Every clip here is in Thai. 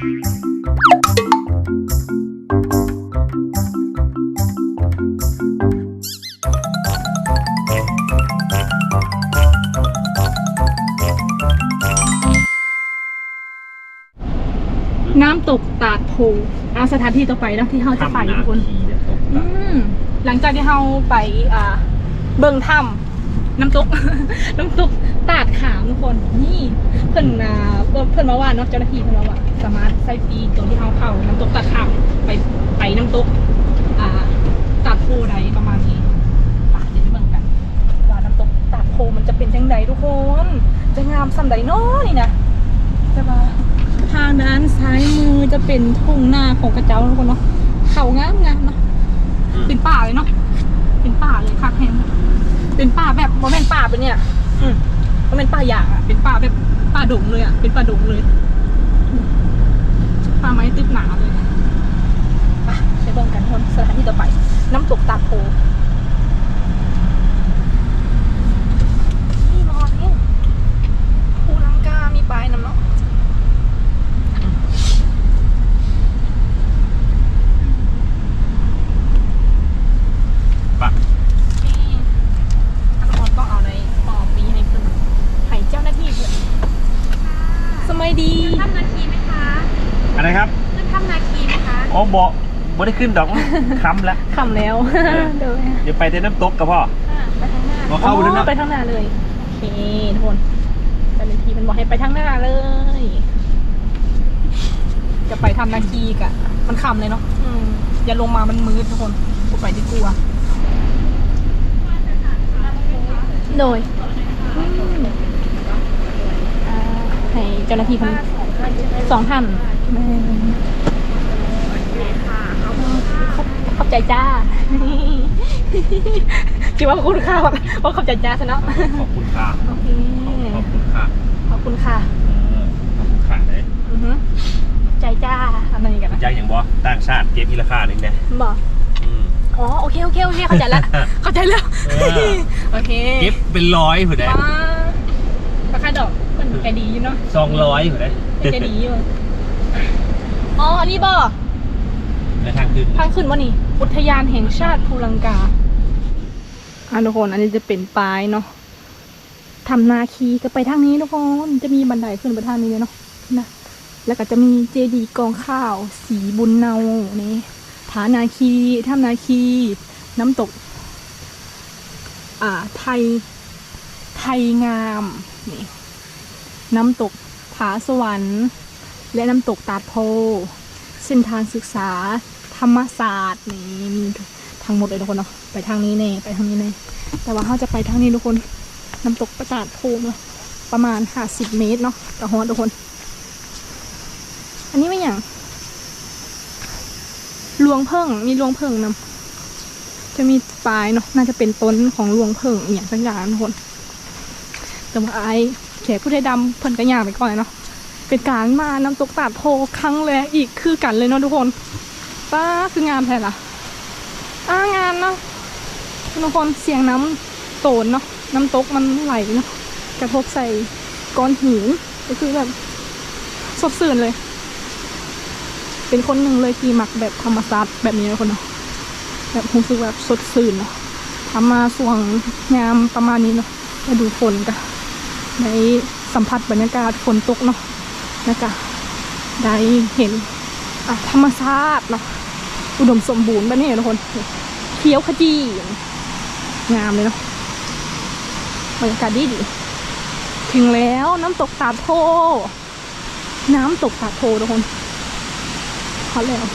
น้ำตกตาดโพอาสถานที่ต่อไปเนาะที่เราจะไปทุกคนอืมหลังจากที่เราไปอ่าเบิ่งถ้ำน้ำตก น้ำตกตาดขามทุกคน นี่เพิ่นอ่าเพิ่นเพิ่นมาว่าเนาะเจ้าหน้าที่เพิ่นมาว่า สามารถใส่ฟรีตัวที่เราเข้าน้ำตกตาดขามไปไปน้ำตกอ่าตาดโพใดประมาณนี้ป่ะเดี๋ยวไปเบิ่งกันว่าน้ำตกตาดโพมันจะเป็นจังไดทุกคน จะงามสันใดเนาะนี่นะแต่ว่าทางด้านซ้ายมือจะเป็นทุ่งนาของกระเจ้าทุกคนเนาะเขางามงามๆเนาะเป็นป่าเลยเนาะเป็นป่าเลยคักแฮมเป็นป่าแบบโมเมนป่าเป็นเนี่ย อืมโมเมนป่าอย่างอะเป็นป่าแบบป่าดงเลยอะเป็นป่าดงเลย อืมาไม้ตึบหนาเลยไปไปเบิ่งกันคนสถานที่ต่อไป น้ำตกตาโพนี่นอนนี่ภูลังกา มีปลายน้ำเนาะ ปะ ที่ทางคนต้องเอาในปอปีให้เพื่อนให้เจ้าหน้าที่เพื่อนสมัยดี ทำนาคีไหมคะ อะไรครับ ขึ้นทำนาคีไหมคะ อ๋อ บอกบ่ได้ขึ้นดอกค้ำแล้วขำแล้วเดี๋ยวเดี๋ยวไปแต่น้ำตกกับพ่อ ไปทางหน้าบ่เข้าไปด้วยอ๋นะอไปทางหน้าเลย โอเคทุกคนเจ้าหน้าที่มันบอกให้ไปทางหน้าเลย จะไปทำนาคีกะ มันขำเลยเนาะอืมอย่าลงมามันมืดทุกคนกูไปที่กลัวโดยอืมอ่าให้เจ้าหน้าที่คนสองท่านแม่ ขอบใจจ้าคิดว่าคุณค่าว่าว่าขอบใจจ้าซะเนาะขอบคุณค่ะโอเคขอบคุณค่ะขอบคุณค่ะเออขอบคุณค่ะเลยอือฮึใจจ้าอะไรกันนะยังอย่างบอต่างชาติเก็บอีราคาหนึ่งนะบอกอืมอ๋อโอเคโอเคโอเคเข้าใจแล้วเข้าใจแล้วเออโอเคเก็บเป็นร้อยผู้ใดมาราคาดอกมันใจดีอยู่เนาะสองร้อยผู้ใดใจดีอยู่อ๋ออันนี้บ่ในทางขึ้นทางขึ้นวะนี่ อุทยานแห่งชาติภูลังกาอะทุกคนอันนี้จะเป็นปลายเนาะทำนาคีก็ไปทางนี้ทุกคนจะมีบันไดขึ้นไปทางนี้เลยเนาะนะแล้วก็จะมีเจดีย์กองข้าว สีบุญเนานี่ฐานาคีถ้ำนาคี น้ำตก อ่า ไทย ไทยงามนี่น้ำตกผาสวรรค์ และน้ำตกตาดโพ เส้นทางศึกษา ธรรมศาสตร์นี่มีทั้งหมดเลยทุกคนเนาะไปทางนี้แน่ไปทางนี้แน่แต่ว่าเขาจะไปทางนี้ทุกคนน้ำตกประตาดโพเนาะประมาณห้าสิบเมตรเนาะต่อฮอดทุกคน อันนี้ไม่อย่างรวงเพิ่งมีรวงเพิ่งนำจะมีปลายเนาะน่าจะเป็นต้นของรวงเพิ่งอย่างสักอย่างทุกคนแต่ว่าไอ้แขกผู้ไทยดำเพิ่นก็ย่างไปก่อนเลยเนาะเป็นการมาน้ำตกตาดโพครั้งแรกอีกคือกันเลยเนาะทุกคน ป้าคืองามแท้ล่ะอ้างามเนาะทุกคนเสียงน้ำโตนเนาะน้ำตกมันไหลเนาะกระทบใส่ก้อนหินก็คือแบบสดชื่นเลย เป็นคนหนึ่งเลยที่มักแบบธรรมศาสตร์แบบนี้นะคนเนาะแบบรู้สึกแบบสดชื่นเนาะทำมาส่วงงามประมาณนี้เนาะมาดูฝนกันในสัมผัสบรรยากาศฝนตกเนาะแล้วก็ได้เห็นอะธรรมชาติเนาะ อุดมสมบูรณ์บ้านนี้ทุกคน เขียวขจีงามเลยเนาะบรรยากาศดีดี ถึงแล้วน้ำตกตาโพน้ำตกตาโพทุกคนฮอตแล้ว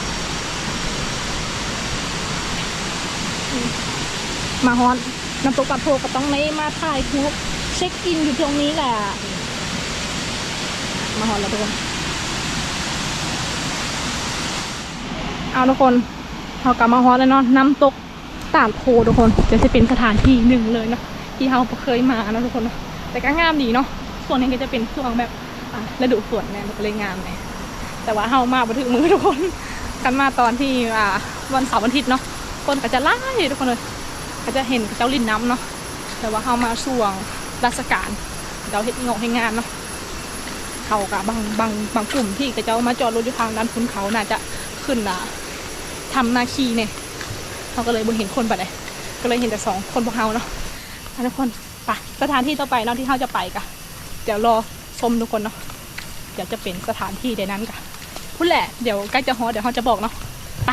มาฮอตน้ำตกตาโพก็ต้องไม่มาถ่ายรูปเช็คอินอยู่ตรงนี้แหละ มาฮอนแล้วทุกคน เอาทุกคน เรากลับมาฮอนแล้วเนาะน้ำตกตาดโพทุกคนจะจะเป็นสถานที่หนึ่งเลยเนาะที่เราเคยมาเนาะทุกคนเนาะแต่ก็งามดีเนาะส่วนนี้ก็จะเป็นช่วงแบบอะฤดูฝนเนี่ยมันก็เลยงามเลยแต่ว่าเรามาบันทึกมือทุกคนกันมาตอนที่อ่าวันเสาร์วันอาทิตย์เนาะคนก็จะไล่ทุกคนเลยก็จะเห็นเจ้าลินน้ำเนาะแต่ว่าเรามาช่วงราชการเราเห็นงอให้งานเนาะเขากับบางบางบางกลุ่มที่ก็จะเอามาจอดรถอยู่ทางด้านคุณเขาน่าจะขึ้นอะ ทำนาคีเนี่ยเขาก็เลยบ่เห็นคนบัดเลยก็เลยเห็นแต่สองคนพวกเขาเนาะอะทุกคนไปสถานที่ต่อไปเนาะที่เขาจะไปกะเดี๋ยวรอชมทุกคนเนาะเดี๋ยวจะเป็นสถานที่ในนั้นกะพูดแหละเดี๋ยวใกล้จะฮอตเดี๋ยวเขาจะบอกเนาะไป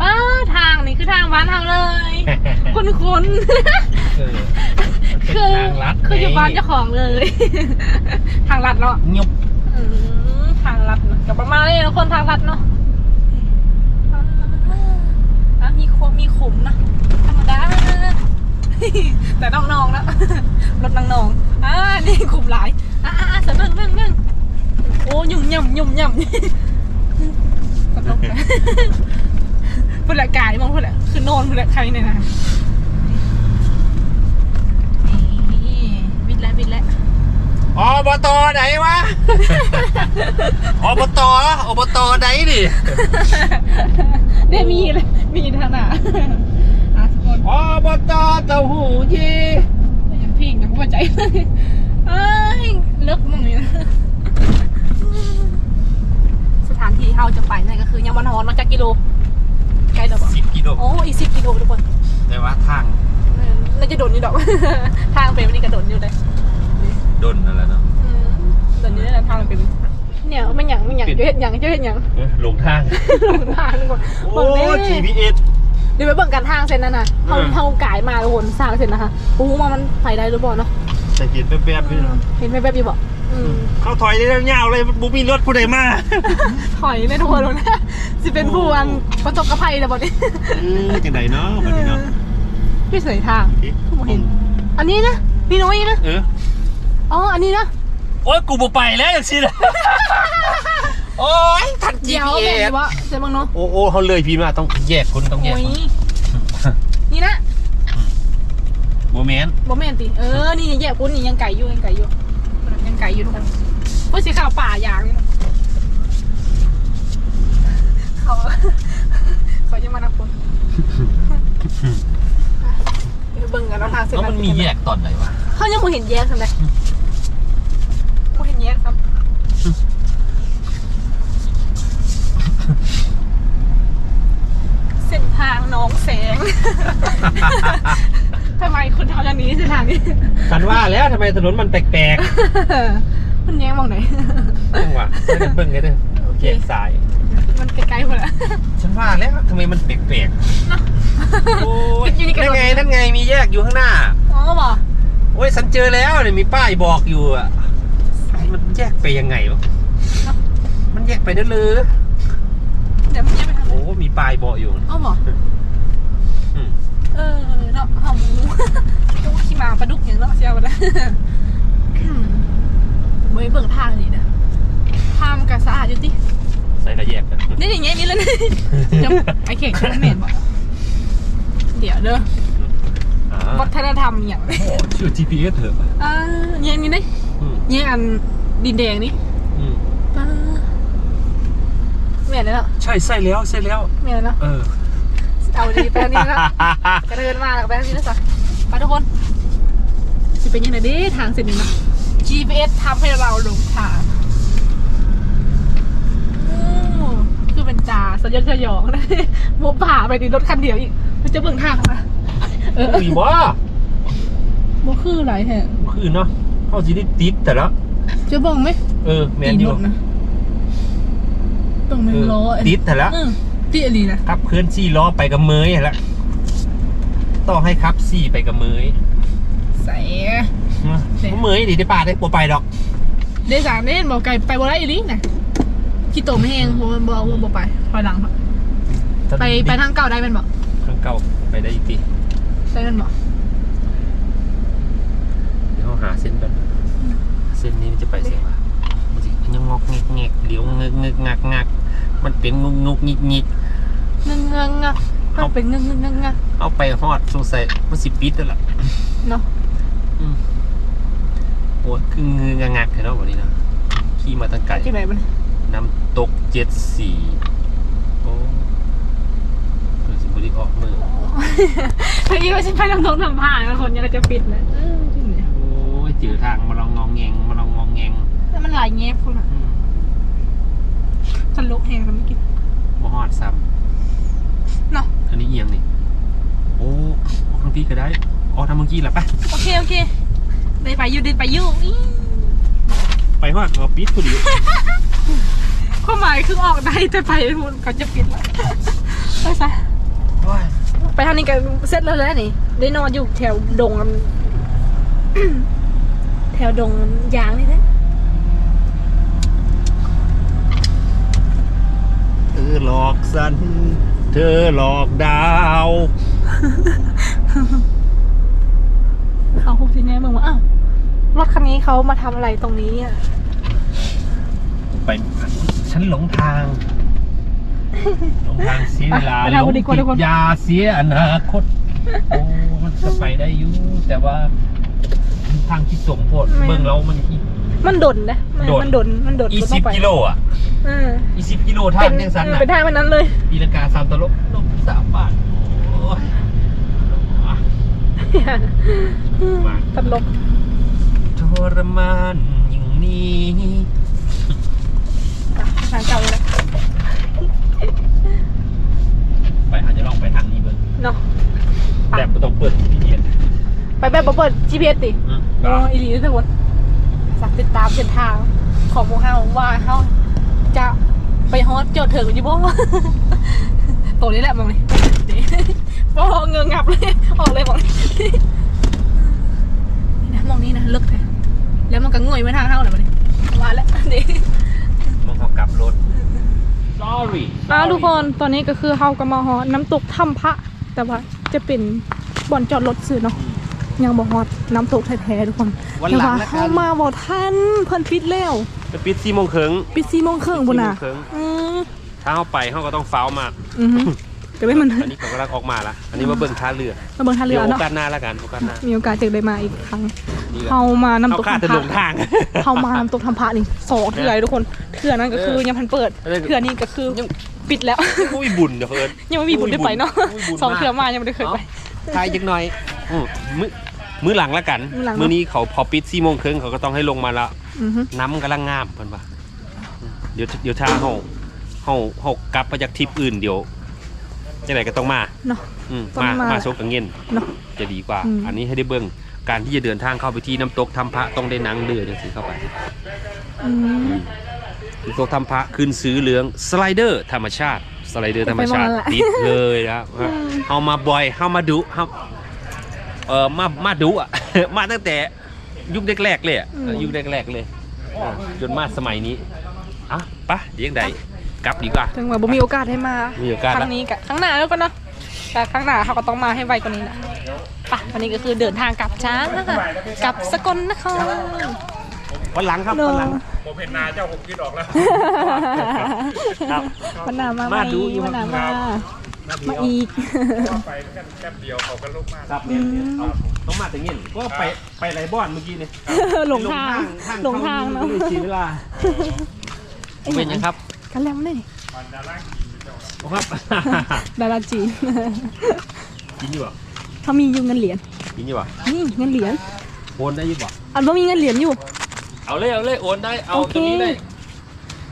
ป้าทางนี่คือทางบ้านทางเลยคุณคุณเออมันเป็นคือทางลัดคืออยู่บ้านเจ้าของเลย ทางลัดเนาะยุบอืม ทางลัดเนอะกับประมาณนี้ทุกคนทางลัดเนาะอะมีโคมมีขุมนะธรรมดาแต่น้องๆนะรถน้องๆอ่านี่ขุมหลายอ่าอ่าเสร็จเบิ่งเบิ่งเบิ่งโอ้ยุ่มย่ำยุ่มย่ำกระตกไปพุ่นละกายมองพุ่นละคือโนอนพุ่นละใครเนี่ยนะนี่วิดแล้ววิดแล้วอบตไหนวะ อบตอบตไหนดิเนี่ยมีเลยมีทางหน้าอะทุกคนอบตเต้าหู้ยี้อย่างพิงอย่างหัวใจเลยเอ้ยเลิกมึงนี่นะสถานที่เราจะไปนั่นก็คือยังวันฮอนมาจากกิโลไกลเดี๋ยวบอกสิบกิโลโอ้อีกสิบกิโลทุกคนแต่ว่าทางเออน่าจะโดนอยู่ดอก ทางเป็นวันนี้กระโดดอยู่เลยดนนั่นแหละเนาะอืมโดนอยู่ในทางมันเป็น เนี่ยมันหยังมันหยังจะเห็นหยังจะเห็นหยังเออหลงทางลงทางทุกคนโอ้ เบิ่งนี่ GPS เดี๋ยวไปเบิ่งกันทางเส้นนั้นน่ะเขาอืมเขากายมาทุกคนสร้างเส้นนะคะปูมามันไปได้หรือเปล่าเนาะใส่เกียร์แป๊บๆพี่เนาะเห็นไหมแบบนี้บอกอืมเขาถอยได้แล้วยาวเลยบุมีรถผู้ใดมาถอยในทุกคนเลยนะสิเป็นผู้อันประสบกับภัยแต่บอกนี้เออจังไดเนาะแบบนี้เนาะพี่เสยทางทุกคนเห็น อันนี้นะนี่น้อยนะเอออ๋ออันนี้นะ โอ้ยกูบ่ไปแล้วอย่างสินะโอ้ยทันเดี๋ยวแม่ GPS วะเจ๊บังเนาะโอ้โอ้เขาเลยพี่มาต้องแยกคนต้องแยกโอ้ยคนนี่นะโมเมนบอแม่นติเออนี่แยกปุ้นนี่ยังไก่อยู่ยังไก่อยู่ยังไก่อยู่ทุกคนพวกสีขาวป่ายางนี่เขาเขาจะมานับคนเบิ่งกันเราทางเส้นแล้วมันมีแยกตอนไหนวะเขายังไม่เห็นแยกทำไมไม่เห็นแยกซ้ำเส้นทางหน้องแสง ทำไมคุณทำอย่างนี้เส้นทางนี้กันว่าแล้วทำไมถนนมันแปลกมันแย้งมองไหนๆจังหวะไม่ได้เบิ่งกันเด้อโอเคแยกซ้าย มันไกลๆหมดแล้ว ฉันว่าแล้วทำไมมันแปลกๆโอ้ยอยู่ในกระนั่โดนด ไงนั่นไงมีแยกอยู่ข้างหน้า อ๋อบอกโอ้ยฉันเจอแล้วเนี่ยมีป้ายบอกอยู่อะมันแยกไปยังไงวะมันแยกไปได้เลยเดี๋ยวมันแยกไปทางไหนโอ้มีป้ายบอกอยู่ อ๋อบอกอืม เออเนาะหอมหมูโอ้ขี้มาปลาดุกอย่างเนาะเชียวนะเว้ยเบิ่งทางนี่นะทางมันก็สะอาดอยู่ติใส่ละแยกกันนี่อย่างเงี้ยนี่เลยเดี๋ยไอเข่งจะเหม็นบอกเดี๋ยวเด้อวัฒนธรรมอย่างชื่อ GPS เถอะอ่าเนี่ยนี่นี่เนี่ยอันดินแดงนี่เหม็นเลยเนาะใช่ใช่แล้วใช่แล้วเหม็นเลยเนาะเออ เอาดีไปทางนี้แล้วกระเดินมาแล้วไปทางนี้แล้วจ้ะไปทุกคนจะเป็นยังไงเด้ทางเส้นนี้เนาะ GPS ทำให้เราหลงทางโอ้คือเป็นจ่าสยดสยองนะโมผ่าไปในรถคันเดียวอีก มันจะเบิ่งทางนะเอออุ้ยบ่โมคือไรแฮะคือเนาะเขาสิได้ติดแต่ละจะเบิ่งไหมเออแมนอยู่รถนะต้องเป็นเออล้อติดแต่ละ อืมติดอะไรนะ ขับเคลื่อนสี่ล้อไปกับเมยละต้องให้ขับสี่ไปกับเมยใส่เสียเมยดิได้ป่าได้ปัวไปดอกเดสานเด่นบอกไก่ไปบ่ได้อีหลินะกี่โตไม่แห้งบ่บ่บ่บ่ไปถอยหลังครับไปไปทางเก่าได้เป็นบอกทางเก่าไปได้อีกทีได้เป็นบอกเดี๋ยวหาเส้นแบบเส้นนี้มันจะไปเสียว่ามันจะยังงอกเงกเงกเดี๋ยวเงกเงกงักงักมันเป็นงุกงุกงิกงิกเงึงงังงเอาไปงึงงึงงังงะเอาไปฮอดสงสัยมันสิปิดแล้วล่ะเนาะอืมโอ้ยคืองงงังงักเนาะวันนี้นะขี่มาตั้งไกลที่ไหนบ้างน้ำตกเจ็ดสี่โอ้คือสิบริออกมือเมื่อกี้ว่าฉันไปน้ำตกน้ำผ่านคนนี้เราจะปิดนะโอ้ยจือทางมาลองงองแงงมาลองงองแงงแล้วมันหลายเงียบคุณอะตลกแหงแล้วไม่กินบ่ฮอดซ้ำ อันนี้เอียงนี่ โอ้ออกทางพี่ก็ได้ออกทางเมื่อกี้แหละปะโอเคโอเคได้ไปอยู่ได้ไปอยู่อี๋ไปมากเราปิดกูดิความหมายคือออกได้แต่ไปมันเขาจะปิดแล้วไปซะไปทางนี้กันเสร็จแล้วแล้วนี่ ได้นอนอยู่แถวดงแถวดงยางนี่แท้เออหลอกสัน เธอหลอกดาวเขาพูดทีนี้มึงว่าอ้าวรถคันนี้เขามาทำอะไรตรงนี้อะไปฉันหลงทางหลงทางเสียเวลาไปหทางลงดีกว่าติดีดกว่ายาเสียอนาคตโอ้มันจะไปได้อยู่แต่ว่าทางที่ส่งโพดเมืองเรามันอีก มันดนนะมันโดนมันดนมันดนอีต้สิองบไปกิโลอะเอออีสิบกิโลทาเป็งนยังสันเอออะเป็นทางมันนั้นเลย ตีลังกาสามตลบลบสามบาทโอ้ยมาตลกทรมานอย่างนี้ทางเก่าเลยนะไปอาจจะลองไปทางนี้เบิ่งเนาะแต่ไม่ต้องเปิดทีเดียวไปแบบบ่เปิด GPS ติอืมโอ้อีหลีทุกค นสักติดตามเส้นทางของโมเฮาว่าเฮาจะไปฮอตจอดถึงอยู่บ่ตรงนี้แหละมองนี่นี่บ่เงืองับเลยออกเลยมองนี่นะมองนี้นะลึกแท้แล้วมันก็ง่วยมาทางเฮาเลยมันนี่ว่าแล้วนี่มันเขากลับรถ sorry อ้าวทุกคนตอนนี้ก็คือเฮาก็มาฮอตน้ำตกถ้ำพระ แต่ว่าจะเป็นบ่อนจอดรถสื่อเนาะ ยังบ่ฮอตน้ำตกแท้ๆทุกคนวันแต่หลังว่าแล้วกัเฮานมาบ่ทันเพิ่นปิดแล้วจะปิดสี่โมงครึ่ง ปิดสี่โมงครึ่งบุญน่ะสี่โมงครึ่ง อืมถ้าเขาไปเขาก็ต้องเฝ้าวมากอือฮึก็ได้มันอันนี้เขากำลังออกมาละอันนี้มาเบิ่งท่าเรือมาเบิ่งท่าเรืเดี๋ยวอโอเนาะกาสหน้าละกันโอกาสหน้ามีโอกาสจะได้มาอีกครั้งนี่เฮามาน้ำเขาตกคาดทำจะพหลระงทาง เฮามาน้ำตกทำพระนี่สองเทื่อเลยทุกคนเทื่อนั้นก็คือเออยังพันเปิดเออเทื่อนี้ก็คือยังปิดแล้ว อุ้ยบุญเดี๋ยวเพิ่น ยังไม่มีบุญได้ไปเนาะอุ้ยบุญสองมากเทื่อมายังไม่ได้เคยไป ทายจักหน่อยอืมมื้อ มื้อหลังละกัน มื้อหลังเนอะมื้อนี้เขาพอปิดสี่โมงครึ่งเขาก็ต้องให้ลงมาละ อือฮึน้ำกำลังงามเพิ่นว่าเดี๋ยวเดี๋ยวถ้าเฮาเฮาเฮากลับมาจากทริปอื่นเดี๋ยวจังไดก็ต้องมาเนาะ อืมต้องมามา มาโซกกังเงินเนาะ จะดีกว่า อืม อันนี้ให้ได้เบิ่งการที่จะเดินทางเข้าไปที่น้ำตกทำพระต้องได้นั่งเรือจังสิเข้าไป อืมน้ำตกทำพระขึ้นซื้อเหลืองสไลเดอร์ธรรมชาติ สไลเดอร์ธรรมชาติไปมองแล้วติดเลยนะครับอืมเฮามาบ่อยเฮามาดุเฮา เออมามาดุอะ มาตั้งแต่ยุคแรกๆเลยอะเออยุคแรกๆเลยเออจนมาสมัยนี้อะปะเดี๋ยวยังไงกลับดีกว่าถึงว่าบ่มีโอกาสให้มามีโอกาสครั้งนี้กับครั้งหน้าแล้วก็เนาะแต่ครั้งหน้าเขาก็ต้องมาให้ไวกว่านี้นะไปะวันนี้ก็คือเดินทางกลับช้านะคะกลับสกลนครวันหลังครับเนอะวันหลังผมเห็นนาเจ้าผมคิดออกแล้วครับวันหน้ามามาใหดูอยู่วันหน้าครัมาบ มาอีกไปแค่แป๊บเดียวเขาก็ลุกมากครับเนี่ยเอาต้องมาแต่เงี้ยก็ไปไปไรบ้านเมื่อกี้เนี่ยหลงทางหลงทางเนาะเนาะไม่ได้ชีเวลาเป็นยังครับกันแล้วนี่ครับดาราจีนกินอยู่ป่ะเขามีอยู่เงินเหรียญกินอยู่ป่ะนี่เงินเหรียญโอนได้อยู่ป่ะอันว่ามีเงินเหรียญอยู่ เอาเลยเอาเลยโอนได้เอาโอเคตัวนี้ได้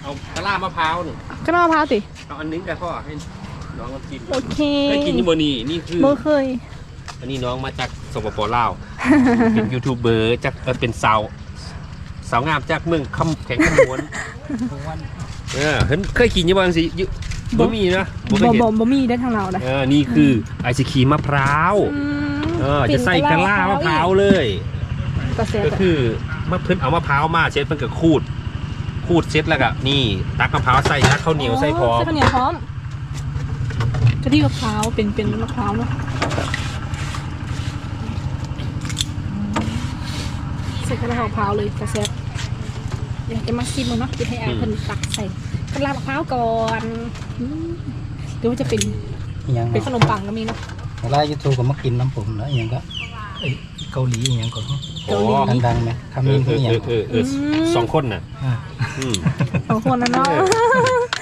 เอากะลามะพร้าวนี่ก็น่ามะพร้าวติเอาอันนึงแต่พ่อให้ น้องมากินโอเคเคยกินยี่บนี่นี่คือเมื่อเคย อันนี้น้องมาจากสปปลาวเป็นยูทูบเบอร์จากเอ่อเป็นสาวสาวงามจากเมืองคำแข็งขมวนเออเห็นเคยกินยี่บ้างสิยุบ่มีนะบ่เคยบ่เห็นบ่บ่มีได้ทางเราได้เออนี่คือไอศครีมมะพร้าวอืมเออจะใส่กะลามะพร้าวเลยกระเซ็ก็คือมะเพิ่นเอามะพร้าวมาเช็ดเพิ่นก็ขูดขูดเช็ดแล้วก็นี่ ตักมะพร้าวใส่ตักข้าวเหนียวใส่พร้อม ใส่ข้าวเหนียวพร้อม กะทิมะพร้าวเป็นเป็นมะพร้าวเนาะใส่กระลามะพร้าวเลยกระเซ็เดี๋ยวจะมาชิมมันเนาะจะให้อาเพิ่นตักใส่กระลามะพร้าวก่อนอืมหรือว่าจะเป็นอหยังเป็นขนมปังก็มีเนาะเวลายูทูบก็มากินน้ำผมแล้วอหยังก็เอ้ยเกาหลีอหยังก็โอ้ดังๆไหมคำเอนี้อเอคือออหยัเองอเออเออสองคนน่ะอ่าอืมสองคนนะเนาะ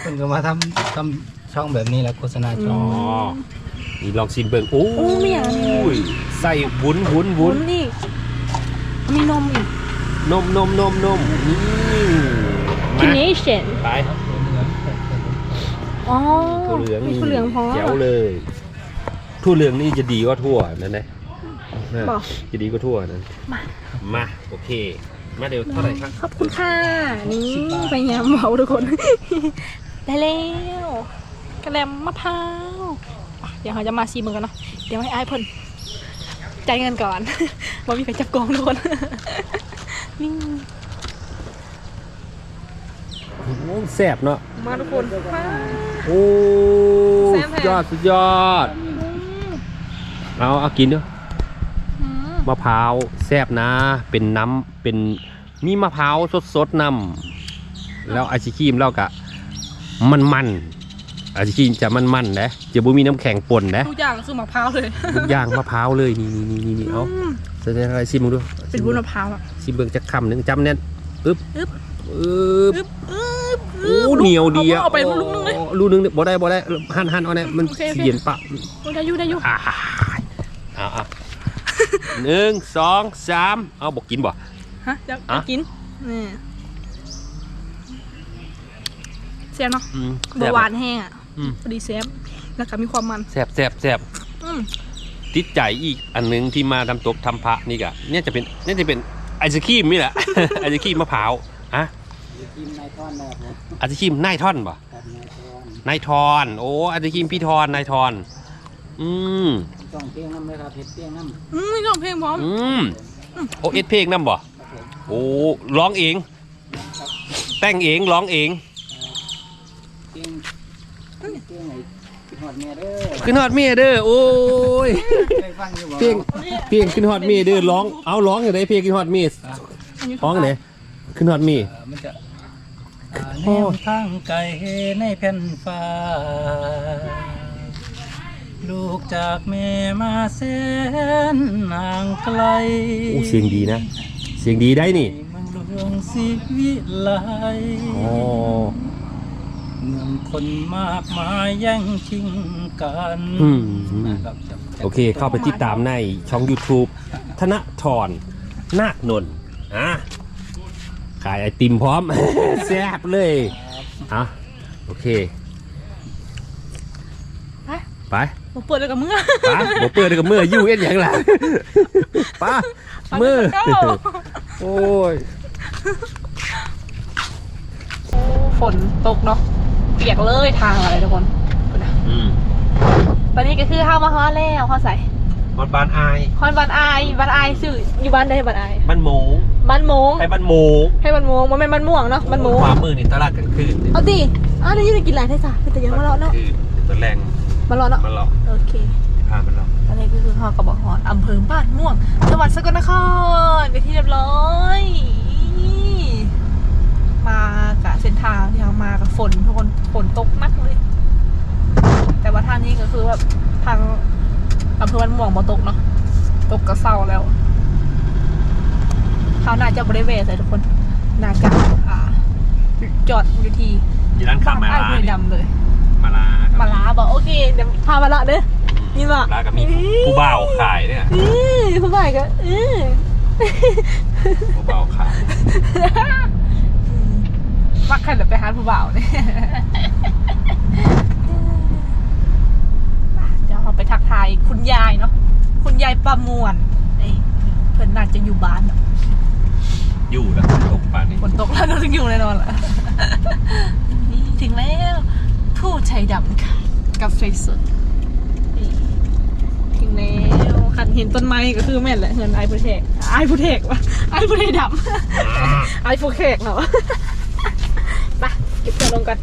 เพิ่นก็มาทำทำ ช่องแบบนี้แล้วโฆษณาช่อ๋อองนี่ลองชิมเบิ่งโอ้โอ้ไม่อยากยใส่วุ้นวุ้นวุ้นนี่ มีนมอีก นมนมนมนมนี่คินมาเนชั่นไปอ๋อถั่วเหลืองมีถั่วเหลืองพอแจ๋วเลยถั่วเหลืองนี่จะดีกว่าถั่วนั่นนะเออบอก จะดีก็ทั่วนั้นมามา โอเค มาเดี๋ยวเท่าไหร่ครับขอบคุณค่ะ นี่ไปยามเมาทุกคน ได้แล้ว กระแลมมะพร้าวอะเดี๋ยวเราจะมาซีมือกันเนาะเดี๋ยวให้อายเพิ่นจ่ายเงินก่อนว่ามีใครจับกองทุกคนนี่โอ้แซ่บเนาะมาทุกคนมาโอ้แซ่บแท้สุดยอดสุดยอด เอาเอากินด้วยอืมมะพร้าวแซ่บนะ เป็นน้ำเป็นมีมะพร้าวสดๆนำแล้วไอศครีมเรากะมันมัน ๆไอศครีมจะมันมันๆนะจะบ่มีน้ำแข็งป่นนะทุกอย่างคือมะพร้าวเลยทุกอย่างมะพร้าวเลยนี่นี่นี่นี่เอาอืมแสดงอะไรชิมมึงดูเป็นวุ้นมะพร้าวอะชิมเบิ่งจักคำหนึงจำแน่นอึ๊บอึ๊บอึ๊บอึ๊บอึ๊บโอ้เหนียวดีอะเอาไปลูกนึงเลยโอ้ลูกนึงเนี่ยบ่ได้บ่ได้หั่นหั่นเอาเนี่ยมันโอเคโอเคเสียนปะโอ้ได้อยู่ได้อยู่อ่าเอาเอาหนึ่งสองสามเอาบอกกินบ่ฮะจะอะจะกินนี่เสียบเนาะอืมเบาหวานแห้งอะ อืมพอดีเซฟแล้วก็มีความมันแซ่บแซ่บแซ่บอืมติดใจอีกอันหนึงที่มาทำตกทำพระนี่กะเนี่ยจะเป็นเนี่ยจะเป็นไอศครีมนี่แหละ ไอศครีมมะพร้าวอะกินในท่อนนะครับผมไอศครีมนายท่อนบ่ครับในท่อนนายทอนโอ้ไอศครีมพี่ทอนนายทอนอืมต้องเตี้ยงน้ำเลยครับเผ็ดเตี้ยงน้ำอืมนี่ร้องเพลงพร้อมอืมโอเอสเพลงนั่นบ่ครับผมโอ้ร้องเอง แต่งเองร้องเองเตี้ยงเตี้ยงไอ้กิน หอดเมียเด้อขึ้นฮอดเมียเด้อโอ้ยเคยฟังอยู่บ่เพลงเพลงขึ้นฮอดเมียเด้อร้องเอาร้องอยู่ไหนเพลงขึ้นฮอดเมียร้องไหนขึ้นฮอดเมียเอ่อมันจะอ่าแนวทางไกลในแผ่นฟ้า ลูกจากแม่มาแสนห่างไกลโอ้เสียงดีนะ เสียงดีได้นี่ เมืองหลวงสิวิไลโอ้ เมืองคนมากมายแย่งชิงกันอืม นะครับจะจะโอเค เข้าไปติดตามในช่อง YouTube ธนทรนาคนนท์อะขายไอติมพร้อม แซ่บเลยอะโอเค ไป ไปมาเปิดเลยกับมือป้าผมเปิดกับมืออยู่เอ็นอย่างไรป้ามือไปเลยกับโอ้ยโอ้ฝนตกเนาะเปียกเลยทางอะไรทุกคนอืมตอนนี้ก็คือเข้ามาฮอดแล้วฮอดใส่บอลบานอายฮอดบ้านอายบ้านอายสื่ออยู่บ้านใดบ้านอายบ้านหมูบ้านโมงให้บ้านหมูให้บ้านโมงมันเป็นบ้านม่วงเนาะบ้านโมงความมือนี่ตลาดกลางคืนเอาดิอ้าวนี่จะกินอะไรได้จ้ะเป็นแต่ยังมารอเนาะคือตัวแรงมารอเนาะมันหลอกโอเคพามันหลอกตอนนี้ก็คือฮอกระบอกฮอดอำเภอบ้านม่วงจังหวัดสกลนครไปนที่เรียบร้อย มากับเส้นทางที่เรามากับฝนทุกคนฝนตกหนักเลย แต่ว่าทางนี้ก็คือแบบทางอำเภอบ้านม่วงบ่ตกเนาะตกกระเศร้าแล้วเขาวหน่าจะบริเวณเลยทุกคนน่าจะอ่าจอดอยู่ที่ที่ร้านบ้าข้านวมาไอ้ลาคุยนี่ดำเลย มาลามาลาบอกโอเคเดี๋ยวพามาละเด้อนี่บ่ลากับมีผู้บ่าวขายเนี่ยอือผู้บ่ายก็อือผู้บ่าวขาย มักใครแบบไปหาผู้บ่าวเนี่ยเดี๋ยวเราไปทักทายคุณยายเนาะคุณยายประมวลนี่เพิ่นน่าจะอยู่บ้านเนาะอยู่แล้วตกป่านนี้ฝนตกแล้วเราถึงอยู่แน่นอนล่ะนี่ถึงแล้ว ผู้ชัยดำค่ะกาแฟสดนี่ถึงแล้วคันเห็นต้นไม้ก็คือแม่นแหละเงินไอผู้เทกไอผู้เทกวะไอผู้เทกดำไอผู้เทกเนาะ เก็บตัวลงกัน